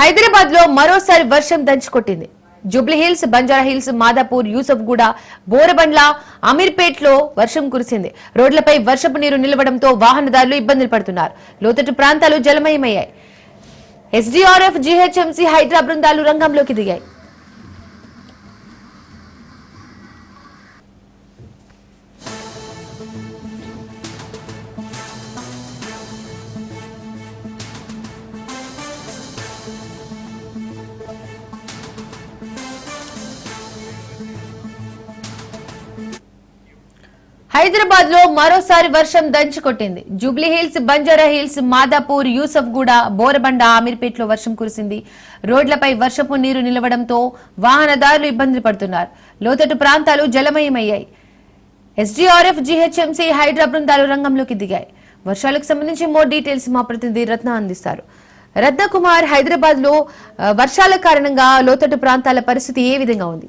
హైదరాబాద్లో మరోసారి వర్షం దంచుకొట్టింది. Jubilee Hills Hills Banjara Hills Madhapur Yousufguda బోరబండ్ల అమీర్పేట్లో వర్షం కురిసింది. రోడ్లపై వర్షపు నీరు నిలవడంతో వాహనదారులు ఇబ్బందులు పడుతున్నారు. లోతట్టు ప్రాంతాలు జలమయమయ్యాయి. ఎస్డీఆర్ఎఫ్ జీహెచ్ఎంసీ హైదరాబాద్ బృందాలు రంగంలోకి దిగాయి. హైదరాబాద్లో మరోసారి వర్షం దంచుకొట్టింది Jubilee Hills Banjara Hills Madhapur Yousufguda Borabanda అమీర్పేట్లో వర్షం కురిసింది. రోడ్లపై వర్షపు నీరు నిలవడంతో వాహనదారులు ఇబ్బందులు పడుతున్నారు. లోతట్టు ప్రాంతాలు జలమయమయ్యాయి. ఎస్డీఆర్ఎఫ్ జీహెచ్ఎంసీ హైడ్రా బృందాలు రంగంలోకి దిగాయి. వర్షాలకు సంబంధించి మోర్ డీటెయిల్స్ మా ప్రతినిధి రత్న అందిస్తారు. రత్నకుమార్ హైదరాబాద్లో వర్షాల కారణంగా లోతట్టు ప్రాంతాల పరిస్థితి ఏ విధంగా ఉంది?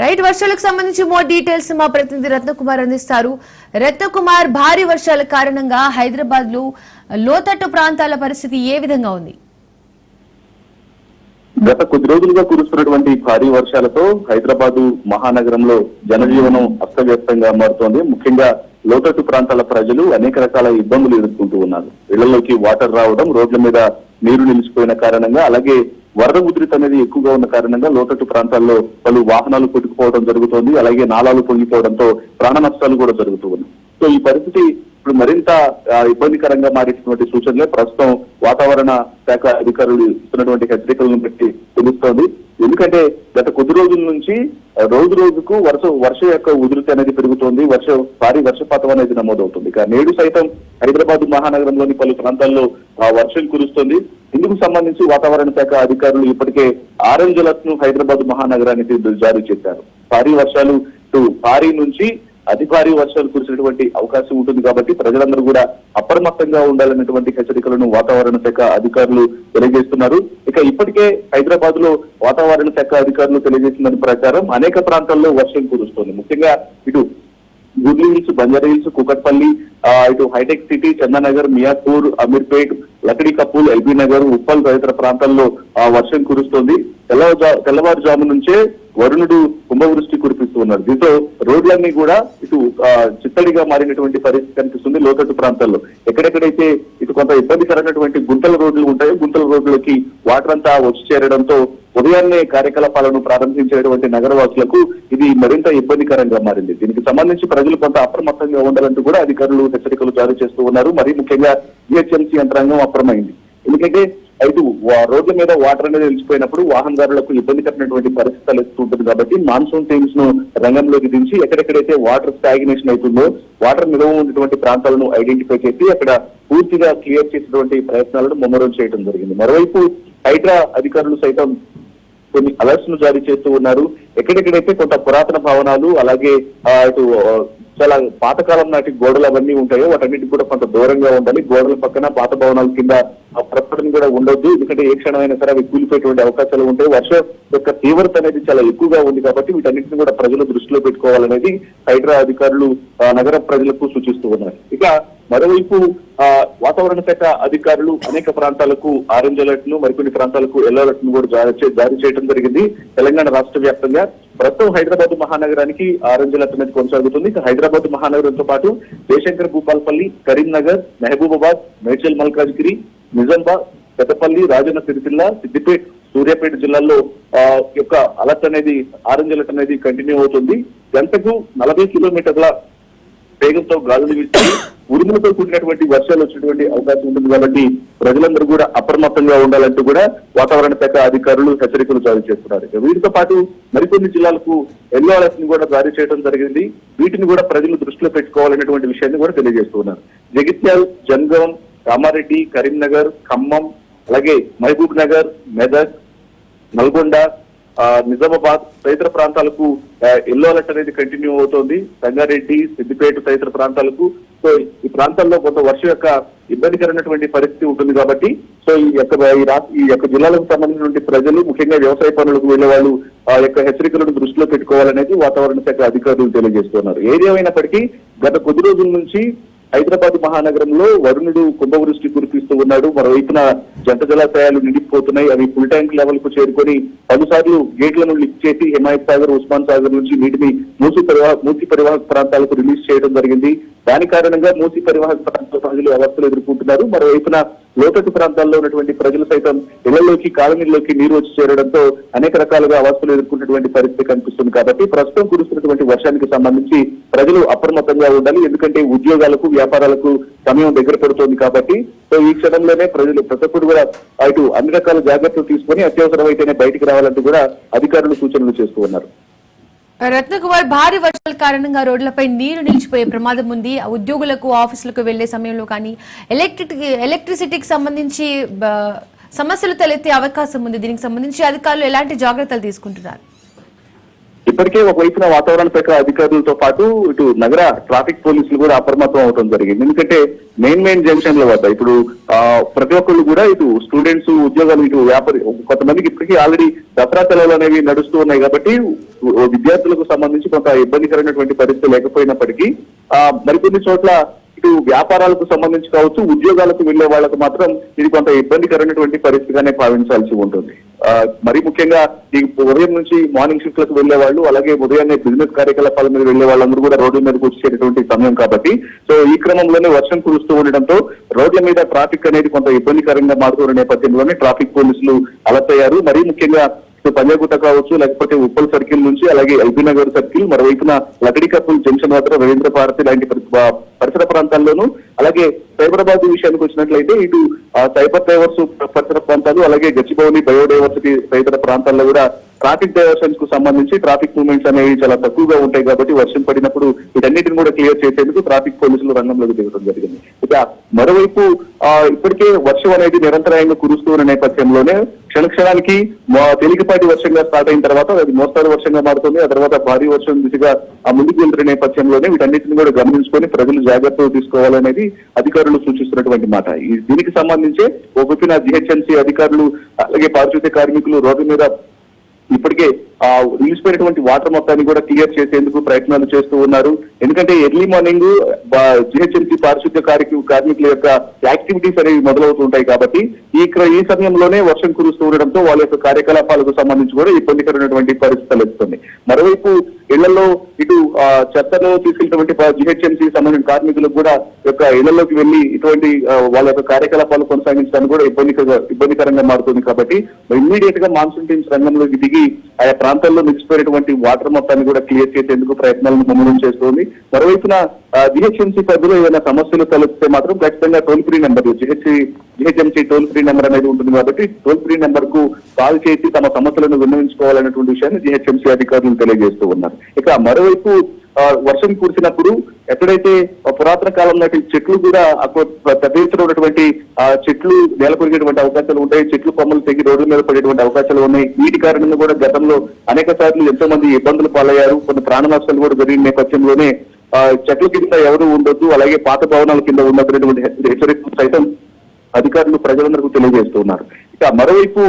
రైట్ వర్షాలకు సంబంధించి మోర్ డీటెయిల్స్ మా ప్రతినిధి రత్నకుమార్ అందిస్తారు. రత్నకుమార్ భారీ వర్షాల కారణంగా హైదరాబాద్లో లోతట్టు ప్రాంతాల పరిస్థితి ఏ విధంగా ఉంది? గత కొద్ది రోజులుగా కురుస్తున్నటువంటి భారీ వర్షాలతో హైదరాబాదు మహానగరంలో జనజీవనం అస్తవ్యస్తంగా మారుతోంది. ముఖ్యంగా లోతట్టు ప్రాంతాల ప్రజలు అనేక రకాల ఇబ్బందులు ఎదుర్కొంటూ ఉన్నారు. ఇళ్ళలోకి వాటర్ రావడం రోడ్ల మీద నీరు నిలిచిపోయిన కారణంగా అలాగే వరద ఉధృతి అనేది ఎక్కువగా ఉన్న కారణంగా లోతట్టు ప్రాంతాల్లో పలు వాహనాలు కొట్టుకుపోవడం జరుగుతోంది. అలాగే నాలాలు పొంగిపోవడంతో ప్రాణ నష్టాలు కూడా జరుగుతూ ఉన్నాయి. సో ఈ పరిస్థితి ఇప్పుడు మరింత ఇబ్బందికరంగా మారినటువంటి సూచనలే ప్రస్తుతం వాతావరణ శాఖ అధికారులు ఇస్తున్నటువంటి హెచ్చరికలను బట్టి తెలుస్తోంది. ఎందుకంటే గత కొద్ది రోజుల నుంచి రోజు రోజుకు వర్ష వర్ష యొక్క ఉధృతి అనేది పెరుగుతోంది. వర్ష భారీ వర్షపాతం అనేది నమోదవుతుంది. ఇక నేడు సైతం హైదరాబాద్ మహానగరంలోని పలు ప్రాంతాల్లో ఆ, వర్షం కురుస్తుంది. ఇందుకు సంబంధించి వాతావరణ శాఖ అధికారులు ఇప్పటికే ఆరెంజ్ అలర్ట్ను హైదరాబాద్ మహానగరానికి జారీ చేశారు. భారీ వర్షాలు ఇటు భారీ నుంచి అతి భారీ వర్షాలు కురిసినటువంటి అవకాశం ఉంటుంది కాబట్టి ప్రజలందరూ కూడా అప్రమత్తంగా ఉండాలన్నటువంటి హెచ్చరికలను వాతావరణ శాఖ అధికారులు తెలియజేస్తున్నారు. ఇక ఇప్పటికే హైదరాబాద్లో వాతావరణ శాఖ అధికారులు తెలియజేసిన దాని ప్రకారం అనేక ప్రాంతాల్లో వర్షం కురుస్తోంది. ముఖ్యంగా ఇటు Jubilee Hills Banjara Hills Kukatpally ఇటు Hitec City Chandanagar Miyapur Ameerpet Lakdikapul LB Nagar Uppal తదితర ప్రాంతాల్లో వర్షం కురుస్తోంది. తెల్లవారుజా తెల్లవారుజాము నుంచే వరుణుడు కుంభవృష్టి కురిపిస్తున్నారు. దీంతో రోడ్లన్నీ కూడా ఇటు చిత్తడిగా మారినటువంటి పరిస్థితి కనిపిస్తుంది లోతట్టు ప్రాంతాల్లో. ఎక్కడెక్కడైతే ఇటు కొంత ఇబ్బందికరమైనటువంటి గుంతల రోడ్లు ఉంటాయో గుంతల రోడ్లకి వాటర్ అంతా వచ్చి చేరడంతో ఉదయాన్నే కార్యకలాపాలను ప్రారంభించేటువంటి నగరవాసులకు ఇది మరింత ఇబ్బందికరంగా మారింది. సంబంధించి ప్రజలు కొంత అప్రమత్తంగా ఉండాలంటూ కూడా అధికారులు హెచ్చరికలు జారీ చేస్తూ ఉన్నారు. మరి ముఖ్యంగా జిహెచ్ఎంసీ యంత్రాంగం అప్రమైంది ఎందుకంటే ఐదు రోడ్ల మీద వాటర్ అనేది నిలిచిపోయినప్పుడు వాహనదారులకు ఇబ్బంది కట్టినటువంటి పరిస్థితి తలెత్తుంటుంది కాబట్టి మాన్సూన్ టీమ్స్ను రంగంలోకి దించి ఎక్కడెక్కడైతే వాటర్ స్టాగ్నేషన్ అవుతుందో వాటర్ నిల్వ ఉన్నటువంటి ప్రాంతాలను ఐడెంటిఫై చేసి అక్కడ పూర్తిగా క్లియర్ చేసినటువంటి ప్రయత్నాలను ముమ్మరం చేయడం జరిగింది. మరోవైపు హైడ్రా అధికారులు సైతం కొన్ని అలర్ట్స్ను జారీ చేస్తూ ఉన్నారు. ఎక్కడెక్కడైతే కొంత పురాతన భవనాలు అలాగే ఇటు చాలా పాతకాలం నాటి గోడలు అవన్నీ ఉంటాయో వాటన్నిటికి కూడా కొంత దూరంగా ఉండాలి. గోడల పక్కన పాత భవనాల కింద ఆ ప్రకటన కూడా ఉండొద్దు. ఎందుకంటే ఏ క్షణమైనా సరే అవి కూలిపోయేటువంటి అవకాశాలు ఉంటాయి. వర్షం యొక్క తీవ్రత అనేది చాలా ఎక్కువగా ఉంది కాబట్టి వీటన్నిటిని కూడా ప్రజలు దృష్టిలో పెట్టుకోవాలనేది హైడ్రా అధికారులు నగర ప్రజలకు సూచిస్తూ ఉన్నారు. ఇక మరోవైపు ఆ, వాతావరణ శాఖ అధికారులు అనేక ప్రాంతాలకు ఆరెంజ్ అలర్ట్ను మరికొన్ని ప్రాంతాలకు ఎల్లో అలర్ట్ను కూడా జారీ చే- జారీ చేయడం జరిగింది. తెలంగాణ రాష్ట్ర వ్యాప్తంగా. ప్రస్తుతం హైదరాబాద్ మహానగరానికి ఆరెంజ్ అలర్ట్ అనేది కొనసాగుతుంది. హైదరాబాద్ మహానగరంతో పాటు జయశంకర్ భూపాల్పల్లి కరీంనగర్ మహబూబాబాద్ మేడ్చల్ మల్కాజ్గిరి నిజామాబాద్ పెద్దపల్లి రాజన్న సిరిసిల్ల సిద్దిపేట్ సూర్యాపేట జిల్లాల్లో ఆ, యొక్క అలర్ట్ అనేది ఆరెంజ్ అలర్ట్ అనేది కంటిన్యూ అవుతుంది. గంటకు నలభై కిలోమీటర్ల వేగంతో గాలులు వీస్తాయి ఉరుములతో కూడినటువంటి వర్షాలు వచ్చినటువంటి అవకాశం ఉంటుంది కాబట్టి ప్రజలందరూ కూడా అప్రమత్తంగా ఉండాలంటూ కూడా వాతావరణ శాఖ అధికారులు హెచ్చరికలు జారీ చేస్తున్నారు. వీటితో పాటు మరికొన్ని జిల్లాలకు ఎల్లో అలర్ట్ని కూడా జారీ చేయడం జరిగింది. వీటిని కూడా ప్రజలు దృష్టిలో పెట్టుకోవాలనేటువంటి విషయాన్ని కూడా తెలియజేస్తున్నారు జగిత్యాల్ జనగాం కామారెడ్డి కరీంనగర్ ఖమ్మం అలాగే మహబూబ్ నగర్ మెదక్ నల్గొండ నిజామాబాద్ తదితర ప్రాంతాలకు ఎల్లో అలర్ట్ అనేది కంటిన్యూ అవుతోంది. సంగారెడ్డి సిద్దిపేట తదితర ప్రాంతాలకు. సో ఈ ప్రాంతాల్లో కొంత వర్షం యొక్క ఇబ్బందికరమైనటువంటి పరిస్థితి ఉంటుంది కాబట్టి సో ఈ యొక్క ఈ రాష్ట్ర ఈ యొక్క జిల్లాలకు సంబంధించినటువంటి ప్రజలు ముఖ్యంగా వ్యవసాయ పనులకు వెళ్ళే వాళ్ళు ఆ యొక్క హెచ్చరికలను దృష్టిలో పెట్టుకోవాలనేది వాతావరణ శాఖ అధికారులు తెలియజేస్తున్నారు. ఏదేమైనప్పటికీ గత కొద్ది రోజుల నుంచి హైదరాబాద్ మహానగరంలో వరుణుడు కుంభవృష్టి కురిపిస్తూ ఉన్నాడు. మరోవైపున జంట జలాశయాలు నిండిపోతున్నాయి. అవి ఫుల్ ట్యాంక్ లెవెల్కు చేరుకొని పలుసార్లు గేట్లను లిఫ్ట్ చేసి హిమాయత్ సాగర్ ఉస్మాన్ సాగర్ నుంచి నీటిని మూసి పరివాహ మూసి పరివాహక ప్రాంతాలకు రిలీజ్ చేయడం జరిగింది. దాని కారణంగా మూసి పరివాహక ప్రాంతాల ప్రజలు అవస్థలు ఎదుర్కొంటున్నారు. మరోవైపున లోతట్టు ప్రాంతాల్లో ఉన్నటువంటి ప్రజలు సైతం ఇళ్ళలోకి కాలనీల్లోకి నీరు వచ్చి చేరడంతో అనేక రకాలుగా అవస్థలు ఎదుర్కొన్నటువంటి పరిస్థితి కనిపిస్తుంది కాబట్టి ప్రస్తుతం కురుస్తున్నటువంటి వర్షానికి సంబంధించి ప్రజలు అప్రమత్తంగా ఉండాలి. ఎందుకంటే ఉద్యోగాలకు వ్యాపారాలకు సమయం దగ్గర పడుతోంది కాబట్టి సో ఈ క్షణంలోనే ప్రజలు ప్రతి ఒక్కరు కూడా అటు అన్ని రకాల జాగ్రత్తలు తీసుకొని అత్యవసరమైతేనే బయటికి రావాలంటూ కూడా అధికారులు సూచనలు చేస్తూ ఉన్నారు. రత్నకుమార్ భారీ వర్షాల కారణంగా రోడ్లపై నీరు నిలిచిపోయే ప్రమాదం ఉంది. ఉద్యోగులకు ఆఫీసులకు వెళ్ళే సమయంలో కానీ ఎలక్ట్రిక్ ఎలక్ట్రిసిటీకి సంబంధించి సమస్యలు తలెత్తే అవకాశం ఉంది. దీనికి సంబంధించి అధికారులు ఎలాంటి జాగ్రత్తలు తీసుకుంటున్నారు? ఇప్పటికే ఒకవైపున వాతావరణ శాఖ అధికారులతో పాటు ఇటు నగర ట్రాఫిక్ పోలీసులు కూడా అప్రమత్తం అవడం జరిగింది. ఎందుకంటే మెయిన్ మెయిన్ జంక్షన్ల వద్ద ఇప్పుడు ఆ, ప్రతి ఒక్కళ్ళు కూడా ఇటు స్టూడెంట్స్ ఉద్యోగాలు ఇటు వ్యాపారి కొంతమందికి ఇప్పటికీ ఆల్రెడీ దసరా సెలవులు అనేవి నడుస్తూ ఉన్నాయి కాబట్టి విద్యార్థులకు సంబంధించి కొంత ఇబ్బందికరమైనటువంటి పరిస్థితి లేకపోయినప్పటికీ ఆ, మరికొన్ని చోట్ల ఇటు వ్యాపారాలకు సంబంధించి కావచ్చు ఉద్యోగాలకు వెళ్ళే వాళ్ళకు మాత్రం ఇది కొంత ఇబ్బందికరమైనటువంటి పరిస్థితిగానే భావించాల్సి ఉంటుంది. మరి ముఖ్యంగా ఈ ఉదయం నుంచి మార్నింగ్ షిఫ్ట్లకు వెళ్ళే వాళ్ళు అలాగే ఉదయాన్నే బిజినెస్ కార్యకలాపాల మీద వెళ్ళే వాళ్ళందరూ కూడా రోడ్ల మీదకి వచ్చేటటువంటి సమయం కాబట్టి సో ఈ క్రమంలోనే వర్షం కురుస్తూ ఉండడంతో రోడ్ల మీద ట్రాఫిక్ అనేది కొంత ఇబ్బందికరంగా మారుతున్న నేపథ్యంలోనే ట్రాఫిక్ పోలీసులు అలర్ట్ అయ్యారు. మరీ ముఖ్యంగా సో పంజాగుట్ట కావచ్చు లేకపోతే ఉప్పల్ సర్కిల్ నుంచి అలాగే ఎల్బీ నగర్ సర్కిల్ మరోవైపున లకడి కప్పుల్ జంక్షన్ వద్ద రవీంద్ర భారతి లాంటి పరిసర ప్రాంతాల్లోనూ అలాగే సైబరాబాద్ విషయానికి వచ్చినట్లయితే ఇటు ఆ, సైబర్ డైవర్స్ పరిసర ప్రాంతాలు అలాగే గచ్చిబౌలి బయోడైవర్సిటీ తదితర ప్రాంతాల్లో కూడా ట్రాఫిక్ డైవర్షన్స్కు సంబంధించి ట్రాఫిక్ మూవ్మెంట్స్ అనేవి చాలా తక్కువగా ఉంటాయి కాబట్టి వర్షం పడినప్పుడు వీటన్నిటిని కూడా క్లియర్ చేసేందుకు ట్రాఫిక్ పోలీసులు రంగంలోకి దిగడం జరిగింది. ఇక మరోవైపు ఇప్పటికే వర్షం అనేది నిరంతరాయంగా కురుస్తూ ఉన్న నేపథ్యంలోనే క్షణక్షణానికి తేలికపాటి వర్షంగా స్టార్ట్ అయిన తర్వాత అది మోస్తారు వర్షంగా మారుతుంది. ఆ తర్వాత భారీ వర్షం దిశగా ఆ ముందుకు వెళ్తున్న నేపథ్యంలోనే వీటన్నిటిని కూడా గమనించుకొని ప్రజలు జాగ్రత్తలు తీసుకోవాలనేది అధికారులు సూచిస్తున్నటువంటి మాట. దీనికి సంబంధించి ఒకపిన జిహెచ్ఎంసీ అధికారులు అలాగే పారిశుద్ధ్య కార్మికులు రోడ్డు మీద ఇప్పటికే ఆ నిలిచిపోయినటువంటి వాటర్ మొత్తాన్ని కూడా క్లియర్ చేసేందుకు ప్రయత్నాలు చేస్తూ ఉన్నారు. ఎందుకంటే ఎర్లీ మార్నింగ్ జిహెచ్ఎంసీ పారిశుద్ధ్య కార్యక్రమ కార్మికుల యొక్క యాక్టివిటీస్ అనేవి మొదలవుతుంటాయి కాబట్టి ఈ ఈ సమయంలోనే వర్షం కురుస్తూ ఉండడంతో వాళ్ళ యొక్క కార్యకలాపాలకు సంబంధించి కూడా ఇబ్బందికరమైనటువంటి పరిస్థితి తలెత్తుంది మరోవైపు ఇళ్ళలో ఇటు ఆ, చెత్తను తీసుకెళ్ళినటువంటి జిహెచ్ఎంసీ సంబంధించిన కార్మికులకు కూడా యొక్క ఇళ్ళలోకి వెళ్ళి ఇటువంటి వాళ్ళ యొక్క కార్యకలాపాలు కొనసాగించడానికి కూడా ఇబ్బందికరంగా ఇబ్బందికరంగా మారుతుంది కాబట్టి ఇమ్మీడియట్గా మాన్సూన్ టీమ్స్ రంగంలోకి దిగి ఆయా ప్రాంతాల్లో మిగిలిపోయినటువంటి వాటర్ మొత్తాన్ని కూడా క్లియర్ చేసేందుకు ప్రయత్నాలను ముమ్మరం చేస్తోంది. మరోవైపున జిహెచ్ఎంసీ పరిధిలో ఏదైనా సమస్యలు తలెత్తే మాత్రం ఖచ్చితంగా టోల్ ఫ్రీ నెంబర్ జిహెచ్సి జిహెచ్ఎంసీ టోల్ ఫ్రీ నెంబర్ అనేది ఉంటుంది కాబట్టి టోల్ ఫ్రీ నెంబర్కు కాల్ చేసి తమ సమస్యలను విన్నవించుకోవాలనేటువంటి విషయాన్ని జిహెచ్ఎంసీ అధికారులు తెలియజేస్తూ ఉన్నారు. ఇక మరోవైపు వర్షం కురిసినప్పుడు ఎక్కడైతే పురాతన కాలం నాటి చెట్లు కూడా అక్కడ పెద్ద ఉన్నటువంటి ఆ చెట్లు నేల కొరిగేటువంటి అవకాశాలు ఉంటాయి చెట్లు కొమ్మలు తెగి రోడ్డు మీద పడేటువంటి అవకాశాలు ఉన్నాయి. వీటి కారణంగా కూడా గతంలో అనేక సార్లు ఎంతో మంది ఇబ్బందులు పాలయ్యారు. కొన్ని ప్రాణ నష్టాలు కూడా జరిగిన నేపథ్యంలోనే చెట్ల కింద ఎవరు ఉండొద్దు అలాగే పాత భవనాల కింద ఉన్నటువంటి హెచ్చరికలు సైతం అధికారులు ప్రజలందరికీ తెలియజేస్తున్నారు ఇక మరోవైపు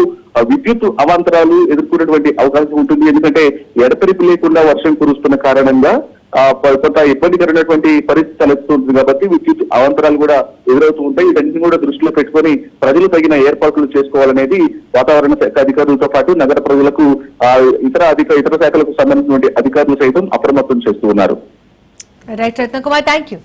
విద్యుత్ అవాంతరాలు ఎదుర్కొనేటువంటి అవకాశం ఉంటుంది. ఎందుకంటే ఎడతెరిపి లేకుండా వర్షం కురుస్తున్న కారణంగా ఆ, కొంత ఇబ్బందికరమైనటువంటి పరిస్థితి తలెత్తుంది కాబట్టి విద్యుత్ అవాంతరాలు కూడా ఎదురవుతూ ఉంటాయి. వీటన్నిటిని కూడా దృష్టిలో పెట్టుకొని ప్రజలు తగిన ఏర్పాట్లు చేసుకోవాలనేది వాతావరణ శాఖ అధికారులతో పాటు నగర ప్రజలకు ఇతర అధిక ఇతర శాఖలకు సంబంధించినటువంటి అధికారులు సైతం అప్రమత్తం చేస్తూ ఉన్నారు. రైట్ రత్నకుమార్ థ్యాంక్ యూ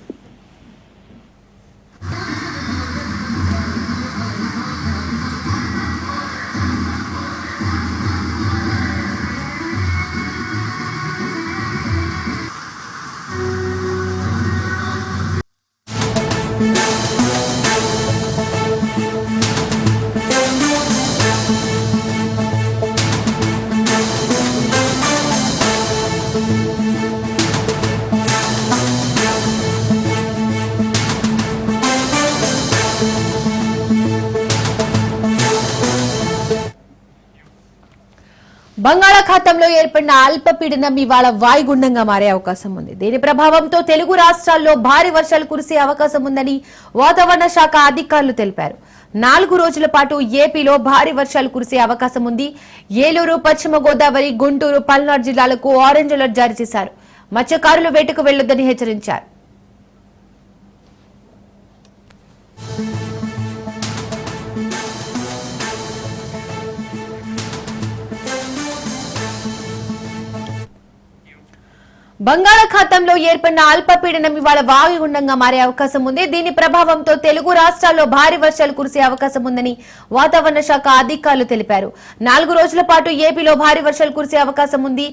బంగాళాఖాతంలో ఏర్పడిన అల్పపీడనం ఇవాళ వాయుగుండంగా మారే అవకాశం ఉంది. దీని ప్రభావంతో తెలుగు రాష్ట్రాల్లో భారీ వర్షాలు కురిసే అవకాశం ఉందని వాతావరణ శాఖ అధికారులు తెలిపారు. నాలుగు రోజుల పాటు ఏపీలో భారీ వర్షాలు కురిసే అవకాశం ఉంది. ఏలూరు పశ్చిమ గోదావరి గుంటూరు పల్నాడు జిల్లాలకు ఆరెంజ్ అలర్ట్ జారీ చేశారు. మత్స్యకారులు వేటకు వెళ్ళొద్దని హెచ్చరించారు. బంగాళాఖాతంలో ఏర్పడిన అల్పపీడనం ఇవాళ వాయుగుండంగా మారే అవకాశం ఉంది. దీని ప్రభావంతో తెలుగు రాష్ట్రాల్లో భారీ వర్షాలు కురిసే అవకాశం ఉందని వాతావరణ శాఖ అధికారులు తెలిపారు. నాలుగు రోజుల పాటు ఏపీలో భారీ వర్షాలు కురిసే అవకాశం ఉంది.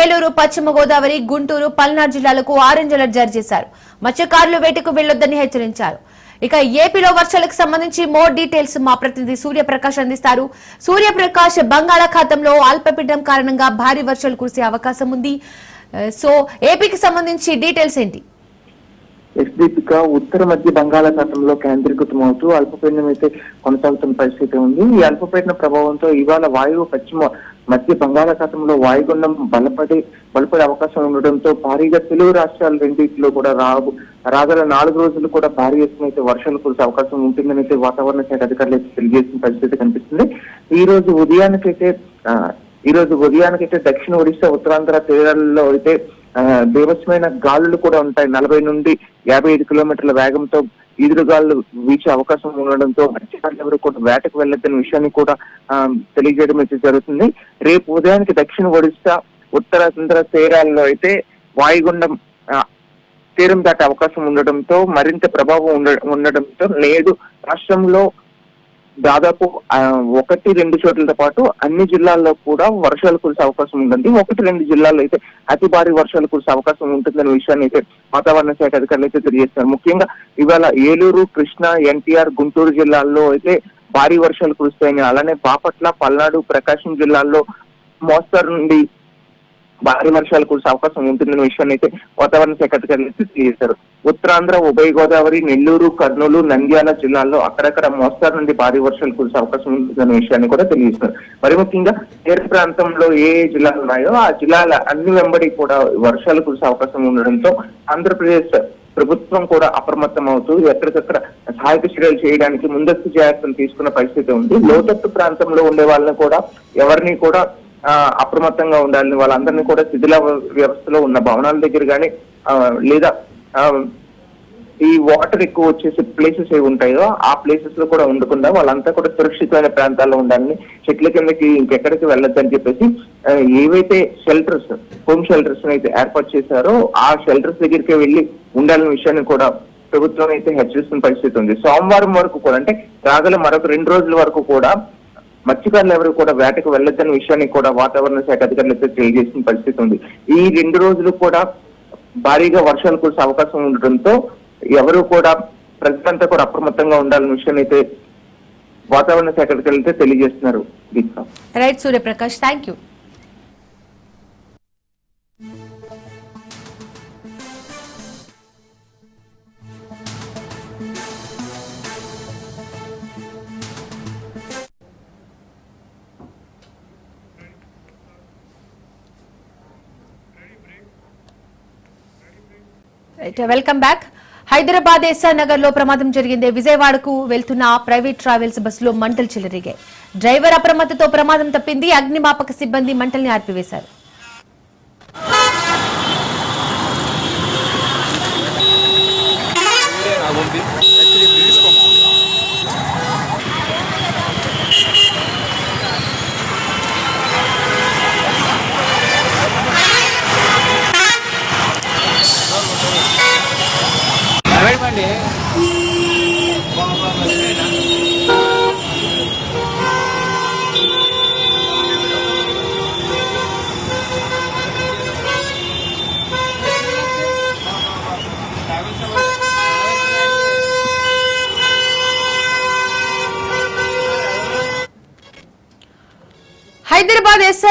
ఏలూరు పశ్చిమ గోదావరి గుంటూరు పల్నాడు జిల్లాలకు ఆరెంజ్ అలర్ట్ జారీ చేశారు. మత్స్యకారులు వేటకు వెళ్ళొద్దని హెచ్చరించారు. ఇక ఏపీలో వర్షాలకు సంబంధించి మోర్ డీటెయిల్స్ మా ప్రతినిధి సూర్యప్రకాష్ అందిస్తారు. సూర్యప్రకాష్ బంగాళాఖాతంలో అల్పపీడనం కారణంగా భారీ వర్షాలు కురిసే అవకాశం ఉంది. Uh, సో ఏపీకి సంబంధించి డీటెయిల్స్ ఏంటి? ఎస్దీపిక ఉత్తర మధ్య బంగాళాఖాతంలో కేంద్రీకృతమవుతూ అల్పపీడనం అయితే కొనసాగుతున్న పరిస్థితి ఉంది. ఈ అల్పపీడన ప్రభావంతో ఇవాళ వాయువు పశ్చిమ మధ్య బంగాళాఖాతంలో వాయుగుండం బలపడి బలపడే అవకాశం ఉండడంతో భారీగా తెలుగు రాష్ట్రాలు రెండింటిలో కూడా రాబు రాగల నాలుగు రోజులు కూడా భారీ ఎత్తున అయితే వర్షాలు కురిసే అవకాశం ఉంటుందని అయితే వాతావరణ శాఖ అధికారులు అయితే తెలియజేసిన పరిస్థితి కనిపిస్తుంది. ఈ రోజు ఉదయానికైతే ఈ రోజు ఉదయానికైతే దక్షిణ ఒడిశా ఉత్తరాంధ్ర తీరాలలో అయితే ఆ, బీభత్సమైన గాలులు కూడా ఉంటాయి. నలభై నుండి యాభై ఐదు కిలోమీటర్ల వేగంతో ఈదురుగాలు వీచే అవకాశం ఉండడంతో మత్స్యకారులు ఎవరు కూడా వేటకు వెళ్ళొద్దన్న విషయాన్ని కూడా తెలియజేయడం అయితే జరుగుతుంది. రేపు ఉదయానికి దక్షిణ ఒడిశా ఉత్తరాంధ్ర తీరాల్లో అయితే వాయుగుండం తీరం దాటే అవకాశం ఉండడంతో మరింత ప్రభావం ఉండ- ఉండడంతో నేడు రాష్ట్రంలో దాదాపు ఒకటి రెండు చోట్లతో పాటు అన్ని జిల్లాల్లో కూడా వర్షాలు కురిసే అవకాశం ఉందండి. ఒకటి రెండు జిల్లాల్లో అయితే అతి భారీ వర్షాలు కురిసే అవకాశం ఉంటుందనే విషయాన్ని అయితే వాతావరణ శాఖ అధికారులు అయితే తెలియజేస్తున్నారు. ముఖ్యంగా ఇవాళ ఏలూరు కృష్ణా ఎన్టీఆర్ గుంటూరు జిల్లాల్లో అయితే భారీ వర్షాలు కురుస్తాయని అలానే బాపట్ల పల్నాడు ప్రకాశం జిల్లాల్లో మోస్తరు నుండి భారీ వర్షాలు కురిసే అవకాశం ఉంటుందనే విషయాన్ని అయితే వాతావరణ శాఖ అధికారులు తెలియజేశారు. ఉత్తరాంధ్ర ఉభయ గోదావరి నెల్లూరు కర్నూలు నంద్యాల జిల్లాల్లో అక్కడక్కడ మోస్తారు నుండి భారీ వర్షాలు కురిసే అవకాశం ఉంటుందనే విషయాన్ని కూడా తెలియజేశారు. మరి ముఖ్యంగా తీర ప్రాంతంలో ఏ ఏ జిల్లాలు ఉన్నాయో ఆ జిల్లాల అన్ని వెంబడి కూడా వర్షాలు కురిసే అవకాశం ఉండడంతో ఆంధ్రప్రదేశ్ ప్రభుత్వం కూడా అప్రమత్తం అవుతూ ఎక్కడికక్కడ సహాయక చర్యలు చేయడానికి ముందస్తు జాగ్రత్తలు తీసుకున్న పరిస్థితి ఉంది. లోతట్టు ప్రాంతంలో ఉండే వాళ్ళని కూడా ఎవరిని కూడా అప్రమత్తంగా ఉండాలని వాళ్ళందరినీ కూడా శిథిల వ్యవస్థలో ఉన్న భవనాల దగ్గర కానీ లేదా ఈ వాటర్ ఎక్కువ వచ్చేసి ప్లేసెస్ ఏవి ఉంటాయో ఆ ప్లేసెస్లో కూడా ఉండకుండా వాళ్ళంతా కూడా సురక్షితమైన ప్రాంతాల్లో ఉండాలని చెట్ల కిందకి ఇంకెక్కడికి వెళ్ళొద్దని చెప్పేసి ఏవైతే షెల్టర్స్ హోమ్ షెల్టర్స్ అయితే ఏర్పాటు చేశారో ఆ షెల్టర్స్ దగ్గరికి వెళ్ళి ఉండాలనే విషయాన్ని కూడా ప్రభుత్వం అయితే హెచ్చరిస్తున్న పరిస్థితి ఉంది. సోమవారం వరకు కూడా అంటే రాగల మరొక రెండు రోజుల వరకు కూడా మత్స్యకారులు ఎవరు కూడా వేటకు వెళ్ళొద్దన్న విషయాన్ని కూడా వాతావరణ శాఖ అధికారులు తెలియజేసిన పరిస్థితి ఉంది. ఈ రెండు రోజులు కూడా భారీగా వర్షాలు కురిసే అవకాశం ఉండటంతో ఎవరు కూడా ప్రజలంతా కూడా అప్రమత్తంగా ఉండాలన్న విషయాన్ని అయితే వాతావరణ శాఖ అధికారులు అయితే తెలియజేస్తున్నారు. Deeksha right Suryaprakash thank you welcome back. Hyderabad SR నగర్లో ప్రమాదం జరిగింది. విజయవాడకు వెళ్తున్న ప్రైవేట్ ట్రావెల్స్ బస్సులో మంటలు చెలరిగాయి. డ్రైవర్ అప్రమత్తతో ప్రమాదం తప్పింది. అగ్నిమాపక సిబ్బంది మంటల్ని ఆర్పివేశారు.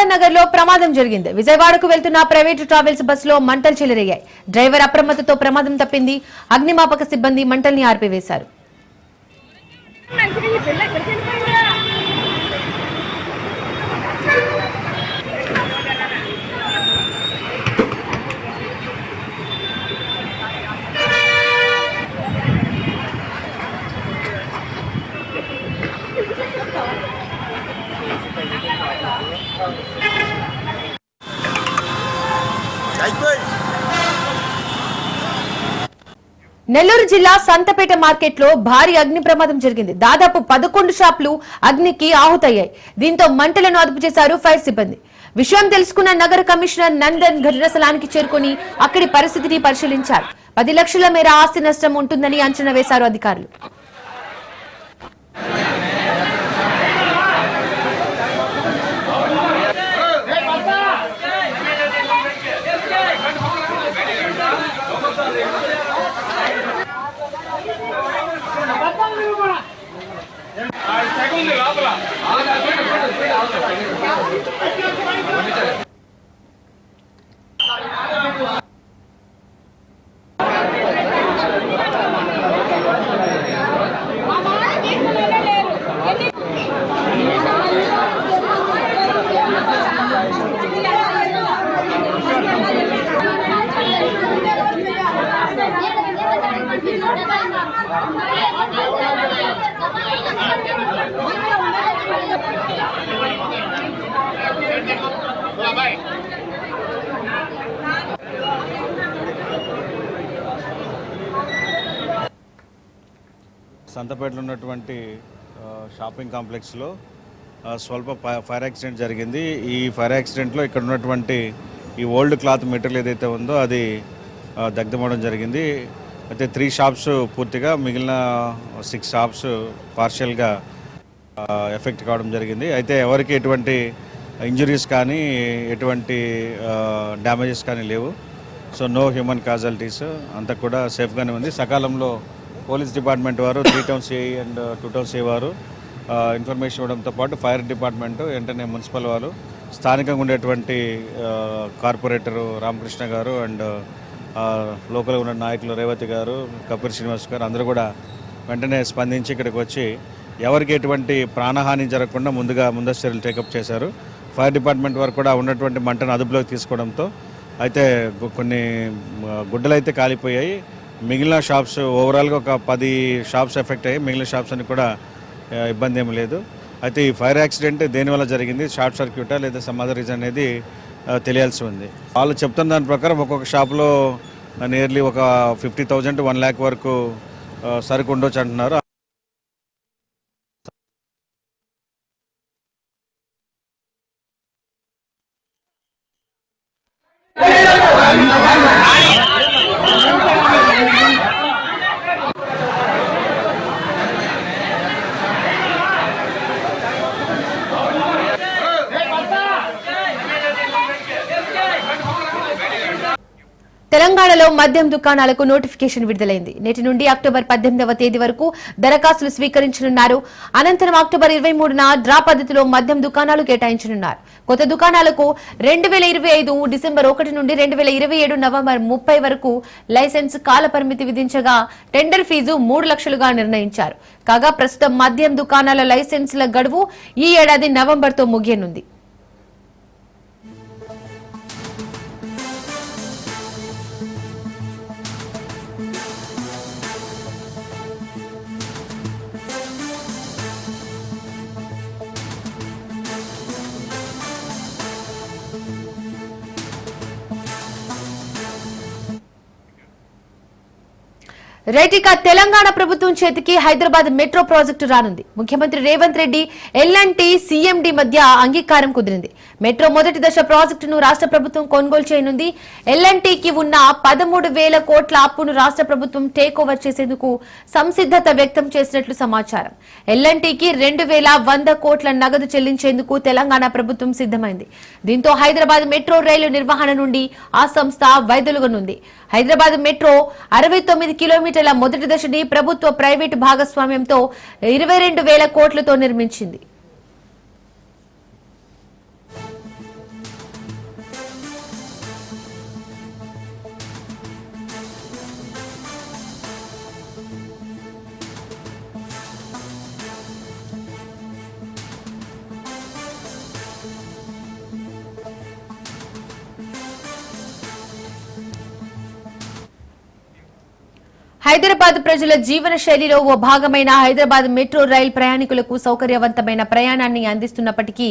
హైదరాబాద్ నగర్లో ప్రమాదం జరిగింది. విజయవాడకు వెళ్తున్న ప్రైవేటు ట్రావెల్స్ బస్సులో మంటలు చెలరేగాయి. డ్రైవర్ అప్రమత్తతో ప్రమాదం తప్పింది. అగ్నిమాపక సిబ్బంది మంటల్ని ఆర్పివేశారు. నెల్లూరు జిల్లా సంతపేట మార్కెట్లో భారీ అగ్ని ప్రమాదం జరిగింది. దాదాపు పదకొండు షాపులు అగ్నికి ఆహుతయ్యాయి. దీంతో మంటలను అదుపు చేశారు ఫైర్ సిబ్బంది. విషయం తెలుసుకున్న నగర కమిషనర్ నందన్ ఘటనా స్థలానికి చేరుకుని అక్కడి పరిస్థితిని పరిశీలించారు. పది లక్షల మేర ఆస్తి నష్టం ఉంటుందని అంచనా వేశారు అధికారులు. செகண்ட் லாபலாம் ఉన్నటువంటి షాపింగ్ కాంప్లెక్స్లో స్వల్ప ఫై- ఫైర్ యాక్సిడెంట్ జరిగింది. ఈ ఫైర్ యాక్సిడెంట్లో ఇక్కడ ఉన్నటువంటి ఈ ఓల్డ్ క్లాత్ మెటీరియల్ ఏదైతే ఉందో అది దగ్ధమవడం జరిగింది. అయితే త్రీ షాప్స్ పూర్తిగా మిగిలిన సిక్స్ షాప్స్ పార్షియల్గా ఎఫెక్ట్ కావడం జరిగింది. అయితే ఎవరికి ఎటువంటి ఇంజరీస్ కానీ ఎటువంటి డ్యామేజెస్ కానీ లేవు. సో నో హ్యూమన్ కాజాలిటీస్ అంతా కూడా సేఫ్గానే ఉంది. సకాలంలో పోలీస్ డిపార్ట్మెంట్ వారు three towns A and two towns A వారు ఇన్ఫర్మేషన్ ఇవ్వడంతో పాటు ఫైర్ డిపార్ట్మెంట్ వెంటనే మున్సిపల్ వారు స్థానికంగా ఉండేటువంటి కార్పొరేటరు రామకృష్ణ గారు అండ్ లోకల్ ఉన్న నాయకులు రేవతి గారు కపూర్ శ్రీనివాస్ గారు అందరూ కూడా వెంటనే స్పందించి ఇక్కడికి వచ్చి ఎవరికి ఎటువంటి ప్రాణహాని జరగకుండా ముందుగా ముందస్తు చర్యలు టేకప్ చేశారు. ఫైర్ డిపార్ట్మెంట్ వారు కూడా ఉన్నటువంటి మంటను అదుపులోకి తీసుకోవడంతో అయితే కొన్ని గుడ్డలైతే గుడ్డలు అయితే కాలిపోయాయి. మిగిలిన షాప్స్ ఓవరాల్గా ఒక పది షాప్స్ ఎఫెక్ట్ అయ్యాయి. మిగిలిన షాప్స్ అని కూడా ఇబ్బంది ఏమి లేదు. అయితే ఈ ఫైర్ యాక్సిడెంట్ దేనివల్ల జరిగింది? షార్ట్ సర్క్యూటా లేదా సమ్ అదర్ రీజన్ అనేది తెలియాల్సి ఉంది. వాళ్ళు చెప్తున్న దాని ప్రకారం ఒక్కొక్క షాప్లో నియర్లీ ఒక ఫిఫ్టీ థౌజండ్ వన్ ల్యాక్ వరకు సరుకు ఉండొచ్చు అంటున్నారు. మొత్తం దుకాణాలకు నోటిఫికేషన్ విడుదలైంది. నేటి నుండి అక్టోబర్ పద్దెనిమిదవ తేదీ వరకు దరఖాస్తులు స్వీకరించనున్నారు. అనంతరం అక్టోబర్ ఇరవై మూడున డ్రా పద్ధతిలో మద్యం దుకాణాలు కేటాయించనున్నారు. కొత్త దుకాణాలకు రెండు వేల ఇరవై ఐదు డిసెంబర్ ఒకటి నుండి రెండు వేల ఇరవై ఏడు నవంబర్ ముప్పై వరకు లైసెన్స్ కాల పరిమితి విధించగా టెండర్ ఫీజు మూడు లక్షలుగా నిర్ణయించారు. కాగా ప్రస్తుతం మద్యం దుకాణాల లైసెన్సుల గడువు ఈ ఏడాది నవంబర్తో ముగియనుంది. రైట్ తెలంగాణ ప్రభుత్వం చేతికి హైదరాబాద్ మెట్రో ప్రాజెక్టు రానుంది. ముఖ్యమంత్రి రేవంత్ రెడ్డి ఎల్ఎన్టీ సీఎండి మధ్య అంగీకారం కుదిరింది. మెట్రో మొదటి దశ ప్రాజెక్టును రాష్ట్ర ప్రభుత్వం కొనుగోలు చేయనుంది. ఎల్ఎన్టీకి ఉన్న పదమూడు వేల కోట్ల అప్పును రాష్ట్ర ప్రభుత్వం టేక్ ఓవర్ చేసేందుకు సంసిద్ధత వ్యక్తం చేసినట్లు సమాచారం. ఎల్ఎన్టీకి రెండు వేల వంద కోట్ల నగదు చెల్లించేందుకు తెలంగాణ ప్రభుత్వం సిద్ధమైంది. దీంతో హైదరాబాద్ మెట్రో రైలు నిర్వహణ నుండి ఆ సంస్థ వైదొలుగనుంది. హైదరాబాద్ మెట్రో అరవై తొమ్మిది కిలోమీటర్ల మొదటి దశని ప్రభుత్వ ప్రైవేటు భాగస్వామ్యంతో ఇరవై రెండు వేల కోట్లతో నిర్మించింది. హైదరాబాద్ ప్రజల జీవన శైలిలో ఓ భాగమైన హైదరాబాద్ మెట్రో రైల్ ప్రయాణికులకు సౌకర్యవంతమైన ప్రయాణాన్ని అందిస్తున్నప్పటికీ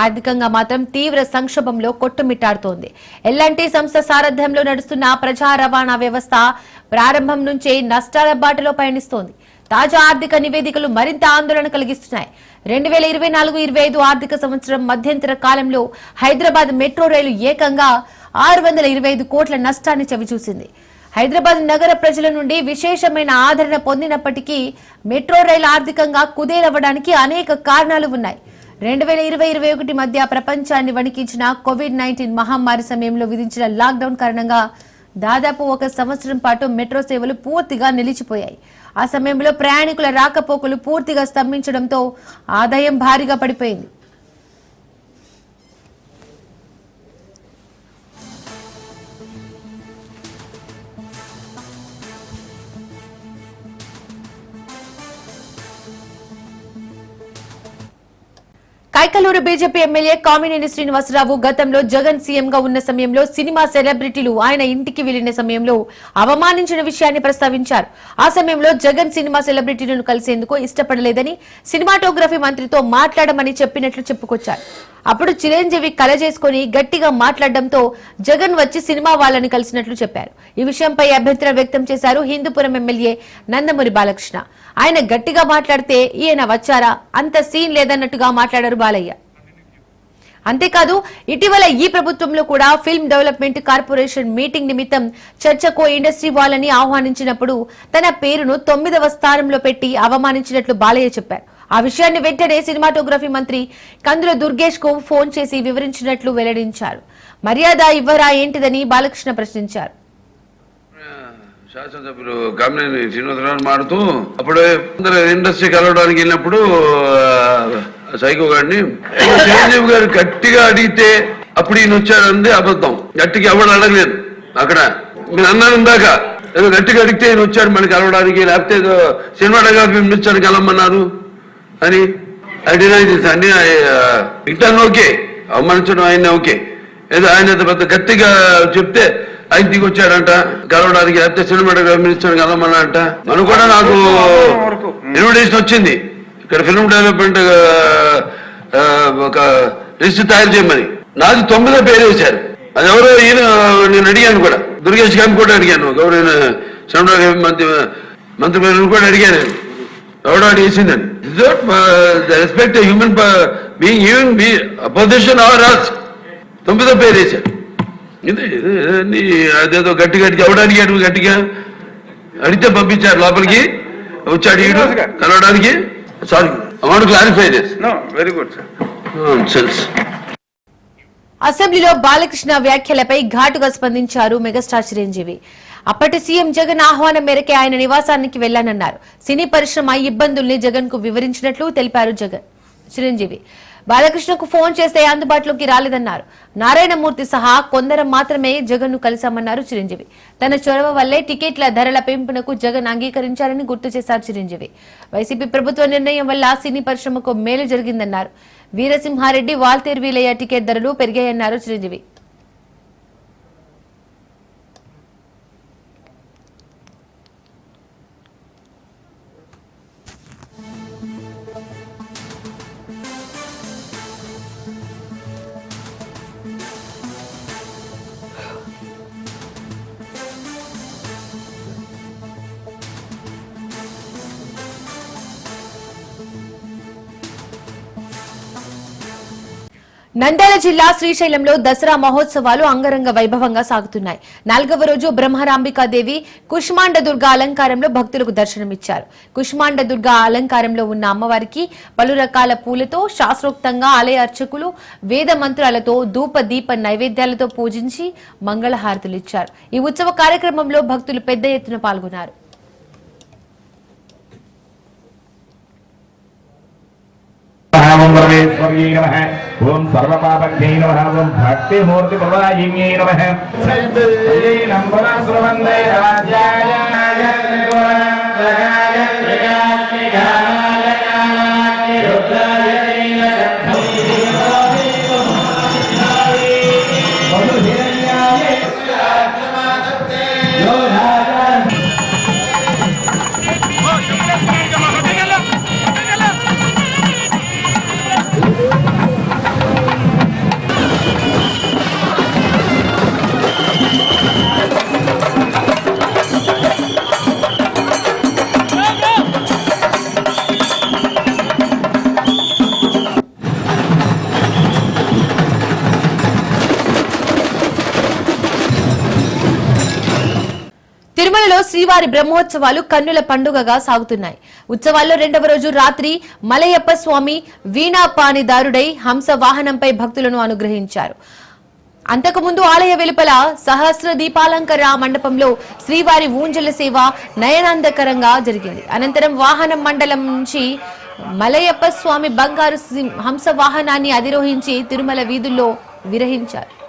ఆర్థికంగా మాత్రం తీవ్ర సంక్షోభంలో కొట్టుమిట్టాడుతోంది. ఎల్లాంటి సంస్థ సారథ్యంలో నడుస్తున్న ప్రజా రవాణా వ్యవస్థ ప్రారంభం నుంచే నష్టాల బాటలో పయనిస్తోంది. తాజా ఆర్థిక నివేదికలు మరింత ఆందోళన కలిగిస్తున్నాయి. రెండు వేల ఇరవై నాలుగు ఇరవై ఐదు ఆర్థిక సంవత్సరం మధ్యంతర కాలంలో హైదరాబాద్ మెట్రో రైలు ఏకంగా ఆరు వందల ఇరవై ఐదు కోట్ల నష్టాన్ని చవిచూసింది. హైదరాబాద్ నగర ప్రజల నుండి విశేషమైన ఆదరణ పొందినప్పటికీ మెట్రో రైలు ఆర్థికంగా కుదేలవ్వడానికి అనేక కారణాలు ఉన్నాయి. రెండు వేల ఇరవై ఇరవై ఒకటి మధ్య ప్రపంచాన్ని వణికించిన కోవిడ్ నైన్టీన్ మహమ్మారి సమయంలో విధించిన లాక్డౌన్ కారణంగా దాదాపు ఒక సంవత్సరం పాటు మెట్రో సేవలు పూర్తిగా నిలిచిపోయాయి. ఆ సమయంలో ప్రయాణికుల రాకపోకలు పూర్తిగా స్తంభించడంతో ఆదాయం భారీగా పడిపోయింది. మైకలూరు బీజేపీ ఎమ్మెల్యే కామినేని శ్రీనివాసరావు గతంలో జగన్ సీఎంగా ఉన్న సమయంలో సినిమా సెలబ్రిటీలు ఆయన ఇంటికి వెళ్ళిన సమయంలో అవమానించిన విషయాన్ని ప్రస్తావించారు. ఆ సమయంలో జగన్ సినిమా సెలబ్రిటీలను కలిసేందుకు ఇష్టపడలేదని సినిమాటోగ్రఫీ మంత్రితో మాట్లాడమని చెప్పినట్లు చెప్పుకొచ్చారు. అప్పుడు చిరంజీవి కల చేసుకుని గట్టిగా మాట్లాడడంతో జగన్ వచ్చి సినిమా వాళ్ళని కలిసినట్లు చెప్పారు. ఈ విషయంపై అభ్యంతరం వ్యక్తం చేశారు హిందూపురం ఎమ్మెల్యే నందమూరి బాలకృష్ణ. ఆయన గట్టిగా మాట్లాడితే ఈయన వచ్చారా? అంత సీన్ లేదన్నట్టుగా మాట్లాడారు బాలయ్య. అంతేకాదు ఇటీవల ఈ ప్రభుత్వంలో కూడా ఫిల్మ్ డెవలప్మెంట్ కార్పొరేషన్ మీటింగ్ నిమిత్తం చర్చకు ఇండస్ట్రీ వాళ్ళని ఆహ్వానించినప్పుడు తన పేరును తొమ్మిదవ స్థానంలో పెట్టి అవమానించినట్లు బాలయ్య చెప్పారు. ఆ విషయాన్ని వెంటనే సినిమాటోగ్రఫీ మంత్రి కందుల దుర్గేష్కు ఫోన్ చేసి వివరించినట్లు వెల్లడించారు. మర్యాద ఇవ్వరా ఏంటిదని బాలకృష్ణ ప్రశ్నించారు. శాసనసభ్యులు కామినేని శ్రీనివాసరావు మాడుతూ అప్పుడు ఇండస్ట్రీ కలవడానికి వెళ్ళినప్పుడు సైకో గారిని చిరంజీవి గారు గట్టిగా అడిగితే అప్పుడు ఈయన వచ్చారంది అబద్ధం. గట్టిగా ఎవరు అడగలేదు. అక్కడ మీరు అన్నారు ఇందాక ఏదో గట్టిగా అడిగితే ఈయన వచ్చాడు మనకి కలవడానికి లేకపోతే సినిమా డగా మినిస్టర్ కలవమన్నారు. అని అది అన్ని మిగతాను ఓకే అవమానించడం ఆయన ఓకే. ఏదో ఆయన పెద్ద గట్టిగా చెప్తే ఆయన దిగి వచ్చాడంట కలవడానికి లేకపోతే సినిమాటోగ్రఫీ మినిస్టర్ కలవమన్నాడంట మనకు కూడా నాకు ఇన్విటేషన్ వచ్చింది. ఇక్కడ ఫిల్మ్ డెవలప్మెంట్ ఒక లిస్ట్ తయారు చేయమని. నాది తొమ్మిదో పేరు వేశారు. అది ఎవరో ఈయన నేను అడిగాను కూడా. దుర్గేష్ గారిని కూడా అడిగాను. గౌరవ సినిమాటోగ్రఫీ మంత్రి మంత్రి గారిని కూడా అడిగాను. నేను. ఎవడో అడిగేసిందని respect human being even be opposition or us తొమ్మిదో పేరు వేశారు ఇది అదేదో గట్టి గట్టిగా ఎవడు అడిగాడు గట్టిగా? అడిగితే పంపించారు లోపలికి. వచ్చి అడిగాడు కలవడానికి. Sorry amount clarify this good, sir. Sense అసెంబ్లీలో బాలకృష్ణ వ్యాఖ్యలపై ఘాటుగా స్పందించారు మెగాస్టార్ చిరంజీవి. అప్పటి సీఎం జగన్ ఆహ్వానం మేరకే ఆయన నివాసానికి వెళ్ళానన్నారు సినీ పరిశ్రమ ఇబ్బందుల్ని జగన్కు వివరించినట్లు తెలిపారు జగన్. చిరంజీవి బాలకృష్ణకు ఫోన్ చేస్తే అందుబాటులోకి రాలేదన్నారు. నారాయణమూర్తి సహా కొందరం మాత్రమే జగన్ను కలిశామన్నారు చిరంజీవి. తన చొరవ వల్లే టికెట్ల ధరల పెంపునకు జగన్ అంగీకరించారని గుర్తు చేశారు చిరంజీవి. వైసీపీ ప్రభుత్వ నిర్ణయం వల్ల సినీ పరిశ్రమకు మేలు జరిగిందన్నారు. వీరసింహారెడ్డి వాల్తేరు వీలయ్య టికెట్ ధరలు పెరిగాయన్నారు చిరంజీవి. నంద్యాల జిల్లా శ్రీశైలంలో దసరా మహోత్సవాలు అంగరంగ వైభవంగా సాగుతున్నాయి. నాలుగవ రోజు బ్రహ్మరాంబికాదేవి కుష్మాండ దుర్గ అలంకారంలో భక్తులకు దర్శనమిచ్చారు. కుష్మాండ దుర్గా అలంకారంలో ఉన్న అమ్మవారికి పలు రకాల పూలతో శాస్త్రోక్తంగా ఆలయ అర్చకులు వేద మంత్రాలతో ధూప దీప నైవేద్యాలతో పూజించి మంగళహారతులిచ్చారు ఈ ఉత్సవ కార్యక్రమంలో భక్తులు పెద్ద ఎత్తున పాల్గొన్నారు. குறையை நம ஓம் சர்வபாபக்யை நம ஓம் பக்தி மூர்த்தி பிரதாயியை நம நம்பராசுரவந்தே ராஜாய శ్రీవారి బ్రహ్మోత్సవాలు కన్నుల పండుగగా సాగుతున్నాయి. ఉత్సవాల్లో రెండవ రోజు రాత్రి మలయప్ప స్వామి వీణాపానిదారుడై హంస వాహనంపై భక్తులను అనుగ్రహించారు. అంతకుముందు ఆలయ వెలుపల సహస్ర దీపాలంకర మండపంలో శ్రీవారి ఊంజల సేవ నయనాందకరంగా జరిగింది. అనంతరం వాహనం మండలం నుంచి మలయప్ప స్వామి బంగారు సి- హంస వాహనాన్ని అధిరోహించి తిరుమల వీధుల్లో విరహించారు.